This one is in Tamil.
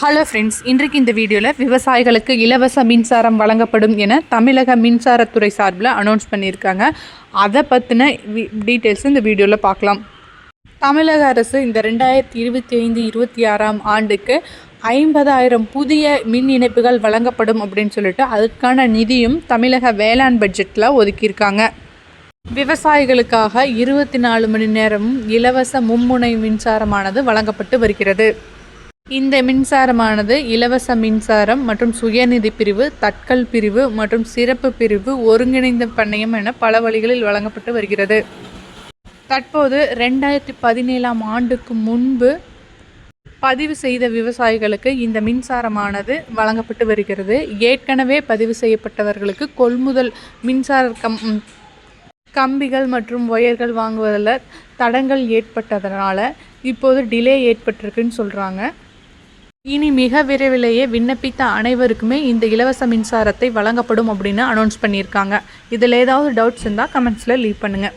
ஹலோ ஃப்ரெண்ட்ஸ் இன்றைக்கு இந்த வீடியோவில் விவசாயிகளுக்கு இலவச மின்சாரம் வழங்கப்படும் என தமிழக மின்சாரத்துறை சார்பில் அனௌன்ஸ் பண்ணியிருக்காங்க. அதை பற்றின டீட்டெயில்ஸ் இந்த வீடியோவில் பார்க்கலாம். தமிழக அரசு இந்த ரெண்டாயிரத்தி இருபத்தி ஐந்து இருபத்தி ஆறாம் ஆண்டுக்கு ஐம்பதாயிரம் புதிய மின் இணைப்புகள் வழங்கப்படும் அப்படின்னு சொல்லிட்டு அதுக்கான நிதியும் தமிழக வேளாண் பட்ஜெட்டில் ஒதுக்கியிருக்காங்க. விவசாயிகளுக்காக இருபத்தி நாலு மணி நேரமும் இலவச மும்முனை மின்சாரமானது வழங்கப்பட்டு வருகிறது. இந்த மின்சாரமானது இலவச மின்சாரம் மற்றும் சுயநிதி பிரிவு தட்கல் பிரிவு மற்றும் சிறப்பு பிரிவு ஒருங்கிணைந்த பண்ணையம் என பல வழிகளில் வழங்கப்பட்டு வருகிறது. தற்போது ரெண்டாயிரத்தி பதினேழாம் ஆண்டுக்கு முன்பு பதிவு செய்த விவசாயிகளுக்கு இந்த மின்சாரமானது வழங்கப்பட்டு வருகிறது. ஏற்கனவே பதிவு செய்யப்பட்டவர்களுக்கு கொள்முதல் மின்சார கம் கம்பிகள் மற்றும் ஒயர்கள் வாங்குவதில் தடங்கள் ஏற்பட்டதனால இப்போது டிலே ஏற்பட்டிருக்குன்னு சொல்கிறாங்க இனி மிக விரைவிலேயே விண்ணப்பித்த அனைவருக்குமே இந்த இலவச மின்சாரத்தை வழங்கப்படும் அப்படின்னு அனௌன்ஸ் பண்ணியிருக்காங்க. இதில் ஏதாவது டவுட்ஸ் இருந்தால் கமெண்ட்ஸில் லீவ் பண்ணுங்கள்